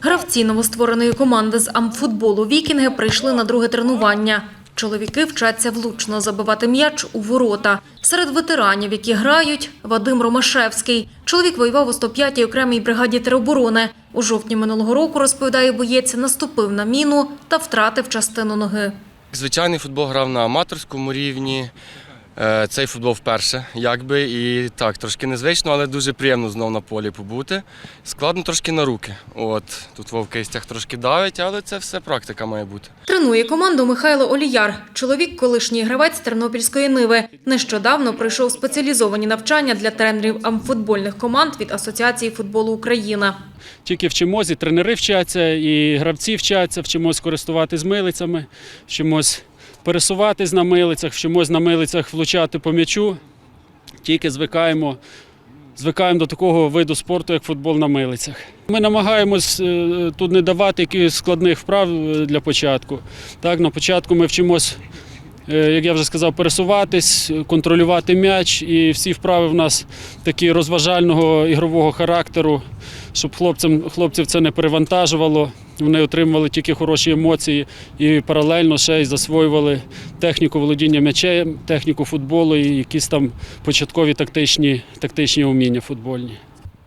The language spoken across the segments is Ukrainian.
Гравці новоствореної команди з амфутболу «Вікінги» прийшли на друге тренування. Чоловіки вчаться влучно забивати м'яч у ворота. Серед ветеранів, які грають, Вадим Ромашевський. Чоловік воював у 105-й окремій бригаді тероборони. У жовтні минулого року, розповідає боєць, наступив на міну та втратив частину ноги. Звичайний футбол грав на аматорському рівні. Е, Цей футбол вперше, якби і так, трошки незвично, але дуже приємно знов на полі побути. Складно трошки на руки. От тут вовка кистях трошки давить, але це все практика має бути. Тренує команду Михайло Оліяр. Чоловік – колишній гравець Тернопільської Ниви. Нещодавно пройшов спеціалізовані навчання для тренерів амфутбольних команд від Асоціації футболу Україна. Тільки вчимось, і тренери вчаться, і гравці вчаться, вчимось користуватись милицями, вчимось пересуватись на милицях, вчимось на милицях влучати по м'ячу. Тільки звикаємо, звикаємо до такого виду спорту, як футбол на милицях. Ми намагаємось е, тут не давати якихось складних вправ е, для початку. Так, на початку ми вчимось, як я вже сказав, пересуватись, контролювати м'яч, і всі вправи в нас такі розважального ігрового характеру щоб хлопцям, хлопців це не перевантажувало. Вони отримували тільки хороші емоції і паралельно ще й засвоювали техніку володіння м'ячем, техніку футболу і якісь там початкові тактичні, тактичні уміння футбольні.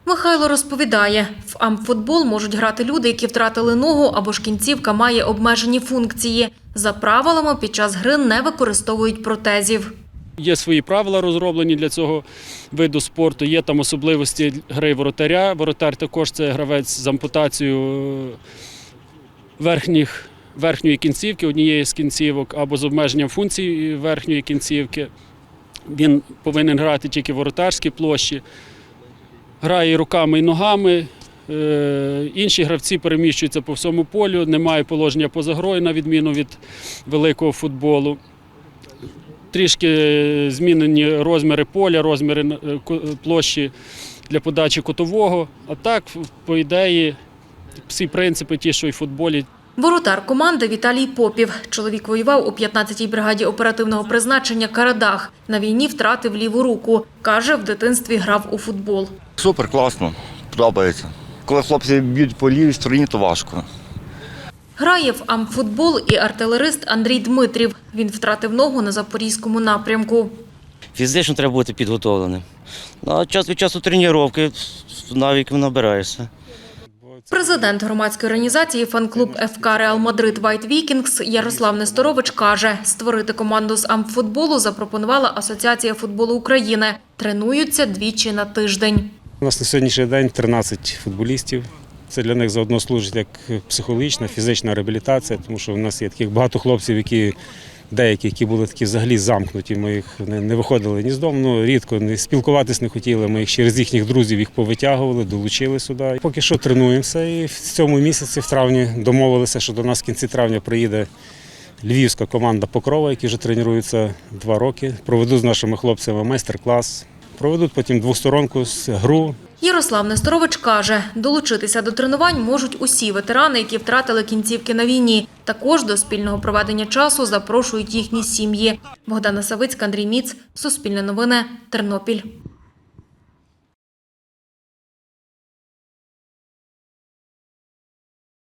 Михайло розповідає, в амфутбол можуть грати люди, які втратили ногу або ж кінцівка має обмежені функції. За правилами, під час гри не використовують протезів. Є свої правила розроблені для цього виду спорту. Є там особливості гри воротаря. Воротар також це гравець з ампутацією е, верхніх, верхньої кінцівки, однієї з кінцівок, або з обмеженням функцій верхньої кінцівки. Він повинен грати тільки в воротарській площі, грає руками і ногами. Е, Інші гравці переміщуються по всьому полю, немає положення поза грою, на відміну від великого футболу трішки змінені розміри поля, розміри е, площі для подачі кутового. А так, по ідеї, всі принципи ті, що і в футболі, Воротар команди Віталій Попів. Чоловік воював у 15-й бригаді оперативного призначення Карадах. На війні втратив ліву руку. Каже, в дитинстві грав у футбол. Супер, класно, подобається. Коли хлопці б'ють по лівій стороні, то важко. Грає в амфутбол і артилерист Андрій Дмитрів. Він втратив ногу на запорізькому напрямку. Фізично треба бути підготовленим. Ну, а час від часу тренування, навіки набираєшся. Президент громадської організації фан-клуб ФК Реал Мадрид White Vikings Ярослав Несторович каже, створити команду з амфутболу запропонувала Асоціація футболу України. Тренуються двічі на тиждень. У нас на сьогоднішній день 13 футболістів. Це для них заодно служить як психологічна, фізична реабілітація, тому що в нас є таких багато хлопців, які деякі, які були такі взагалі замкнуті. Ми їх не, не виходили ні з дому, ну, рідко не спілкуватись не хотіли. Ми їх через їхніх друзів їх повитягували, долучили сюди. Поки що тренуємося. І в цьому місяці, в травні, домовилися, що до нас в кінці травня приїде львівська команда Покрова, які вже тренуються два роки. Проведуть з нашими хлопцями майстер-клас. Проведуть потім двосторонку з гру, Ярослав Несторович каже, долучитися до тренувань можуть усі ветерани, які втратили кінцівки на війні. Також до спільного проведення часу запрошують їхні сім'ї. Богдана Савицька, Андрій Міц, Суспільне новини, Тернопіль.